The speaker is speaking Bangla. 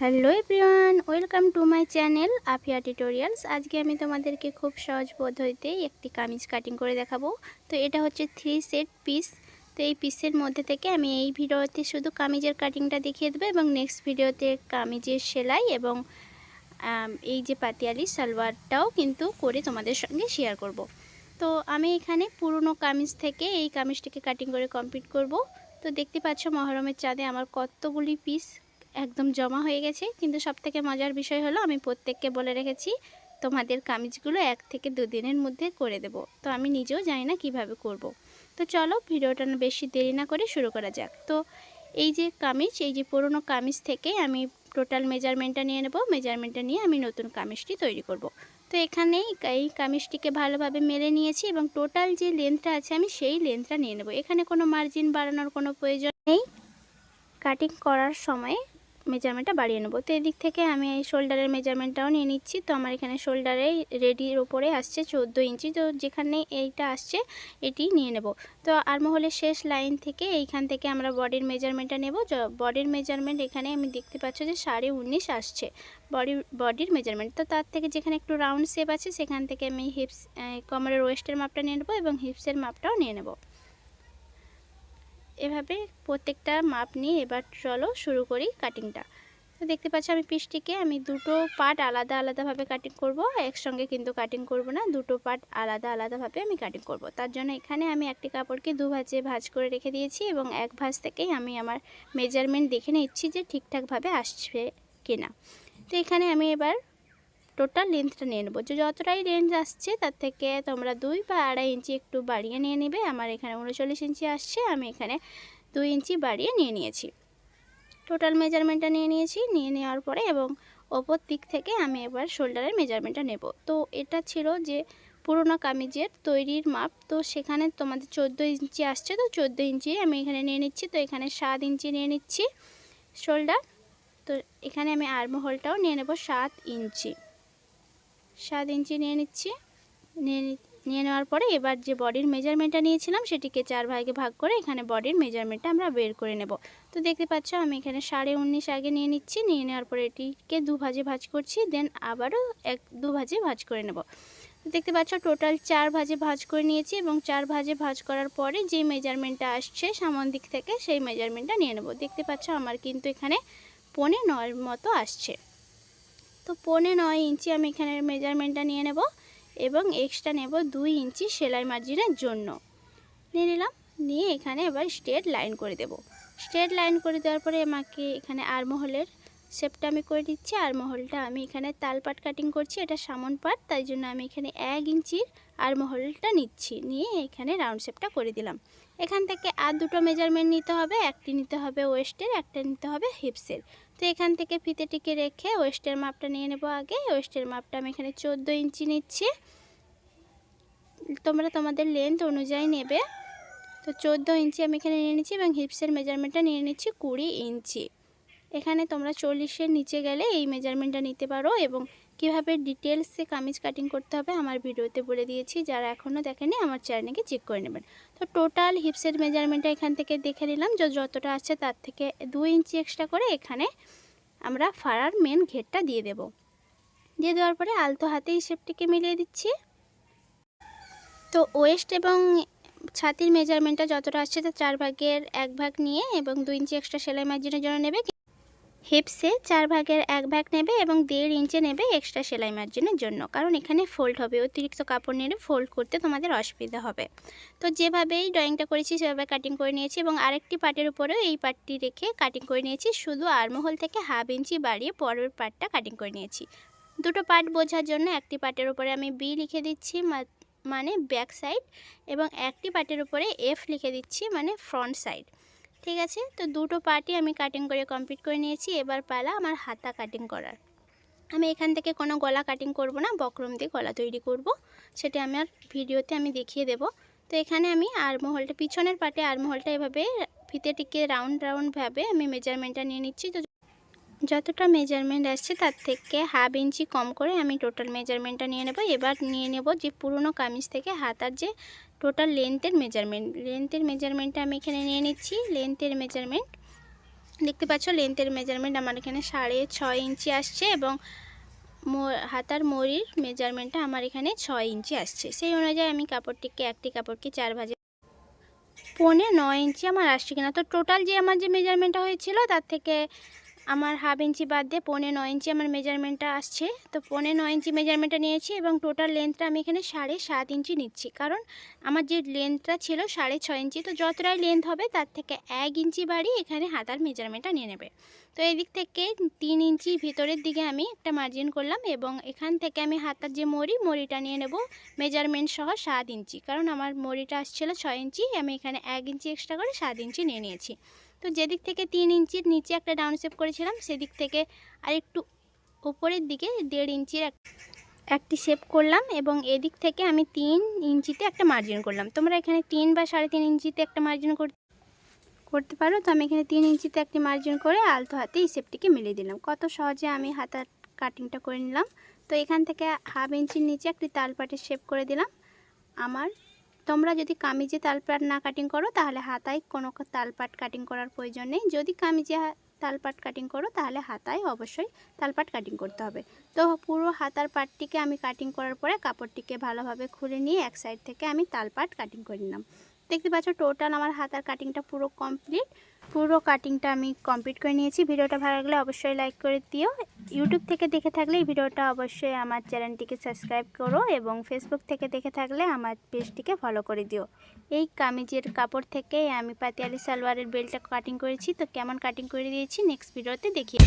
Hello everyone, welcome to my channel Afia tutorials. আজকে আমি তোমাদেরকে খুব সহজ পদ্ধতিতে একটি কামিজ কাটিং করে দেখাবো। তো এটা হচ্ছে থ্রি সেট পিস তো এই পিসের মধ্যে থেকে আমি এই ভিডিওতে শুধু কামিজের কাটিংটা দেখিয়ে দেবো এবং নেক্সট ভিডিওতে কামিজের সেলাই এবং এই যে পাতিয়ালি সালোয়ারটাও কিন্তু করে তোমাদের সঙ্গে শেয়ার করব। তো আমি এখানে পুরনো কামিজ থেকে এই কামিজটিকে কাটিং করে কমপ্লিট করব। তো দেখতে পাচ্ছ মহরমের চাঁদে আমার কতগুলি পিস একদম জমা হয়ে গেছে। কিন্তু সবথেকে মজার বিষয় হলো, আমি প্রত্যেককে বলে রেখেছি, তোমাদের কামিজগুলো এক থেকে দুদিনের মধ্যে করে দেব। তো আমি নিজেও জানি না কীভাবে করব। তো চলো, ভিডিওটা বেশি দেরি না করে শুরু করা যাক। তো এই যে কামিজ, এই যে পুরনো কামিজ থেকে আমি টোটাল মেজারমেন্টটা নিয়ে নেব। মেজারমেন্টটা নিয়ে আমি নতুন কামিজটি তৈরি করব। তো এখানেই এই কামিজটিকে ভালোভাবে মেলে নিয়েছি এবং টোটাল যে লেন্থটা আছে, আমি সেই লেন্থটা নিয়ে নেব। এখানে কোনো মার্জিন বাড়ানোর কোনো প্রয়োজন নেই। কাটিং করার সময় মেজারমেন্টটা বাড়িয়ে নেব। তো এদিক থেকে আমি এই শোল্ডারের মেজারমেন্টটাও নিয়ে নিচ্ছি। তো আমার এখানে শোল্ডারে রেডির ওপরে আসছে চোদ্দ ইঞ্চি। তো যেখানে এইটা আসছে এটি নিয়ে নেব। তো আরমহলের শেষ লাইন থেকে এইখান থেকে আমরা বডির মেজারমেন্টটা নেব। বডির মেজারমেন্ট এখানে আমি দেখতে পাচ্ছ যে সাড়ে উনিশ আসছে বডি, বডির মেজারমেন্ট। তো তার থেকে যেখানে একটু রাউন্ড শেপ আছে, সেখান থেকে আমি হিপস কমরের ওয়েস্টের মাপটা নিয়ে নেব এবং হিপসের মাপটাও নিয়ে নেব। এভাবে প্রত্যেকটা মাপ নিয়ে এবার চলো শুরু করি কাটিংটা তো দেখতে পাচ্ছি আমি পিসটিকে আমি দুটো পার্ট আলাদা আলাদাভাবে কাটিং করব, একসঙ্গে কিন্তু কাটিং করব না, দুটো পার্ট আলাদা আলাদাভাবে আমি কাটিং করব। তার জন্য এখানে আমি একটি কাপড়কে দু ভাজে ভাজ করে রেখে দিয়েছি এবং এক ভাজ থেকেই আমি আমার মেজারমেন্ট দেখে নিচ্ছি যে ঠিকঠাকভাবে আসছে কিনা। তো এখানে আমি এবার টোটাল লেন্থটা নিয়ে নেব। যে যতটাই রেঞ্জ আসছে, তার থেকে তোমরা দুই বা আড়াই ইঞ্চি একটু বাড়িয়ে নিয়ে নেবে। আমার এখানে উনচল্লিশ ইঞ্চি আসছে, আমি এখানে দুই ইঞ্চি বাড়িয়ে নিয়ে নিয়েছি। টোটাল মেজারমেন্টটা নিয়ে নিয়েছি, নিয়ে নেওয়ার পরে এবং ওপর দিক থেকে আমি এবার শোল্ডারের মেজারমেন্টটা নেব। তো এটা ছিল যে পুরোনো কামিজের তৈরির মাপ। তো সেখানে তোমাদের চোদ্দ ইঞ্চি আসছে, তো চোদ্দ ইঞ্চি আমি এখানে নিয়ে নিচ্ছি। তো এখানে সাত ইঞ্চি নিয়ে নিচ্ছি শোল্ডার তো এখানে আমি আর্মহোলটাও নিয়ে নেব সাত ইঞ্চি। সাত ইঞ্চি নিয়ে নিচ্ছি। নিয়ে নিয়ে নেওয়ার পরে এবার যে বডির মেজারমেন্টটা নিয়েছিলাম সেটিকে চার ভাগে ভাগ করে এখানে বডির মেজারমেন্টটা আমরা বের করে নেব। তো দেখতে পাচ্ছ আমি এখানে সাড়ে উনিশ আগে নিয়ে নিচ্ছি, নিয়ে নেওয়ার পরে এটিকে দু ভাজে ভাজ করছি, দেন আবারও এক, দু ভাজে ভাজ করে নেব। তো দেখতে পাচ্ছ টোটাল চার ভাজে ভাজ করে নিয়েছি এবং চার ভাজে ভাজ করার পরে যে মেজারমেন্টটা আসছে সামন দিক থেকে সেই মেজারমেন্টটা নিয়ে নেব। দেখতে পাচ্ছ আমার কিন্তু এখানে পনে নয়ের মতো আসছে। তো পনে নয় ইঞ্চি আমি এখানে মেজারমেন্টটা নিয়ে নেব এবং এক্সট্রা নেব দুই ইঞ্চি সেলাই মার্জিনের জন্য। নিয়ে নিলাম, নিয়ে এখানে এবার স্ট্রেট লাইন করে দেব। স্ট্রেট লাইন করে দেওয়ার পরে আমাকে এখানে আরমহলের শেপটা আমি করে দিচ্ছি আর মহলটা আমি এখানে তাল পাট কাটিং করছি, এটা সামন পাট, তাই জন্য আমি এখানে এক ইঞ্চির আর মহলটা নিচ্ছি, নিয়ে এখানে রাউন্ড শেপটা করে দিলাম। এখান থেকে আর দুটো মেজারমেন্ট নিতে হবে, একটি নিতে হবে ওয়েস্টের একটা নিতে হবে হিপসের তো এখান থেকে ফিতেটিকে রেখে ওয়েস্টের মাপটা নিয়ে নেব আগে ওয়েস্টের মাপটা আমি এখানে চোদ্দ ইঞ্চি নিচ্ছি। তোমরা তোমাদের লেন্থ অনুযায়ী নেবে। তো চোদ্দ ইঞ্চি আমি এখানে নিয়ে নিচ্ছি এবং হিপসের মেজারমেন্টটা নিয়ে নিচ্ছি কুড়ি ইঞ্চি। এখানে তোমরা চল্লিশের নিচে গেলে এই মেজারমেন্টটা নিতে পারো এবং কীভাবে ডিটেলসে কামিজ কাটিং করতে হবে আমার ভিডিওতে বলে দিয়েছি। যারা এখনও দেখেনি আমার চ্যানেলকে চেক করে নেবেন। তো টোটাল হিপসের মেজারমেন্টটা এখান থেকে দেখে নিলাম। যে যতটা আছে তার থেকে দু ইঞ্চি এক্সট্রা করে এখানে আমরা ফাড়ার মেন ঘেরটা দিয়ে দেব। দিয়ে দেওয়ার পরে আলতো হাতে শেপটিকে মিলিয়ে দিচ্ছি। তো ওয়েস্ট এবং ছাতির মেজারমেন্টটা যতটা আসছে তার চার ভাগের এক ভাগ নিয়ে এবং দুই ইঞ্চি এক্সট্রা সেলাই মার্জিনের জন্য নেবে। হিপসে চার ভাগের এক ভাগ নেবে এবং দেড় ইঞ্চে নেবে এক্সট্রা সেলাই মার্জিনের জন্য। কারণ এখানে ফোল্ড হবে, অতিরিক্ত কাপড় নিয়ে ফোল্ড করতে তোমাদের অসুবিধা হবে। তো যেভাবেই ড্রয়িংটা করেছি, সেভাবে কাটিং করে নিয়েছি এবং আরেকটি পার্টের উপরেও এই পার্টটি রেখে কাটিং করে নিয়েছি। শুধু আর্মহোল থেকে হাফ ইঞ্চি বাড়িয়ে পরের পার্টটা কাটিং করে নিয়েছি। দুটো পার্ট বোঝার জন্য একটি পার্টের উপরে আমি বি লিখে দিচ্ছি মানে ব্যাক সাইড এবং একটি পার্টের উপরে এফ লিখে দিচ্ছি মানে ফ্রন্ট সাইড ঠিক আছে? তো দুটো পার্টি আমি কাটিং করে কমপ্লিট করে নিয়েছি। এবার পালা আমার হাতা কাটিং করার। আমি এখান থেকে কোনো গলা কাটিং করব না, বক্রম দিয়ে গলা তৈরি করব। সেটা আমার ভিডিওতে আমি দেখিয়ে দেব। তো এখানে আমি আরমহলটা, পিছনের পাটে আর্মহলটা এভাবে ফিতেটিকে রাউন্ড রাউন্ডভাবে আমি মেজারমেন্টটা নিয়ে নিচ্ছি। তো যতটা মেজারমেন্ট আসছে তার থেকে হাফ ইঞ্চি কম করে আমি টোটাল মেজারমেন্টটা নিয়ে নেব। এবার নিয়ে নেব যে পুরনো কামিজ থেকে হাতার যে টোটাল লেন্থের মেজারমেন্ট লেন্থের মেজারমেন্টটা আমি এখানে নিয়ে নিচ্ছি। লেন্থের মেজারমেন্ট দেখতে পাচ্ছ লেন্থের মেজারমেন্ট আমার এখানে সাড়ে ছয় ইঞ্চি আসছে এবং হাতার মরির মেজারমেন্টটা আমার এখানে ছয় ইঞ্চি আসছে। সেই অনুযায়ী আমি কাপড়টিকে, একটি কাপড়কে চার ভাজে পৌনে নয় ইঞ্চি আমার আসছে কিনা। তো টোটাল যে আমার যে মেজারমেন্টটা হয়েছিল তার থেকে আমার হাফ ইঞ্চি বাদ দিয়ে পৌনে নয় ইঞ্চি আমার মেজারমেন্টটা আসছে। তো পৌনে নয় ইঞ্চি মেজারমেন্টটা নিয়েছি এবং টোটাল লেন্থটা আমি এখানে সাড়ে সাত ইঞ্চি নিচ্ছি। কারণ আমার যে লেন্থটা ছিল সাড়ে ছয় ইঞ্চি, তো যতটাই লেন্থ হবে তার থেকে এক ইঞ্চি বাড়ি এখানে হাতার মেজারমেন্টটা নিয়ে নেবে। তো এদিক থেকে তিন ইঞ্চি ভিতরের দিকে আমি একটা মার্জিন করলাম এবং এখান থেকে আমি হাতার যে মরি, মরিটা নিয়ে নেব মেজারমেন্ট সহ সাত ইঞ্চি। কারণ আমার মরিটা আসছিল ছয় ইঞ্চি, আমি এখানে এক ইঞ্চি এক্সট্রা করে সাত ইঞ্চি নিয়ে নিয়েছি। তো যেদিক থেকে তিন ইঞ্চির নিচে একটা ডাউন শেপ করেছিলাম, সেদিক থেকে আরেকটু উপরের দিকে দেড় ইঞ্চির এক একটি শেপ করলাম এবং এদিক থেকে আমি তিন ইঞ্চিতে একটা মার্জিন করলাম। তোমরা এখানে তিন বা সাড়ে তিন ইঞ্চিতে একটা মার্জিন করতে করতে পারো। তো আমি এখানে তিন ইঞ্চিতে একটি মার্জিন করে আলতো হাতে এই শেপটিকে মিলিয়ে দিলাম। কত সহজে আমি হাতার কাটিংটা করে নিলাম। তো এখান থেকে হাফ ইঞ্চির নিচে একটি তালপাটের শেপ করে দিলাম। আমার তোমরা যদি কামিজে তালপাট না কাটিং করো, তাহলে হাতায় কোনো তালপাট কাটিং করার প্রয়োজন নেই। যদি কামিজে তালপাট কাটিং করো, তাহলে হাতায় অবশ্যই তালপাট কাটিং করতে হবে। তো পুরো হাতার পাটটিকে আমি কাটিং করার পরে, কাপড়টিকে ভালোভাবে খুলে নিয়ে এক সাইড থেকে আমি তালপাট কাটিং করে নিলাম। দেখতে পাচ্ছ টোটাল আমার হাতার কাটিংটা পুরো কমপ্লিট পুরো কাটিংটা আমি কমপ্লিট করে নিয়েছি। ভিডিওটা ভালো লাগলে অবশ্যই লাইক করে দিও। ইউটিউব থেকে দেখে থাকলে এই ভিডিওটা অবশ্যই আমার চ্যানেলটিকে সাবস্ক্রাইব করো এবং ফেসবুক থেকে দেখে থাকলে আমার পেজটিকে ফলো করে দিও। এই কামিজের কাপড় থেকে আমি পাতিয়ালি সালোয়ারের বেলটা কাটিং করেছি। তো কেমন কাটিং করে দিয়েছি? নেক্সট ভিডিওতে দেখিয়ে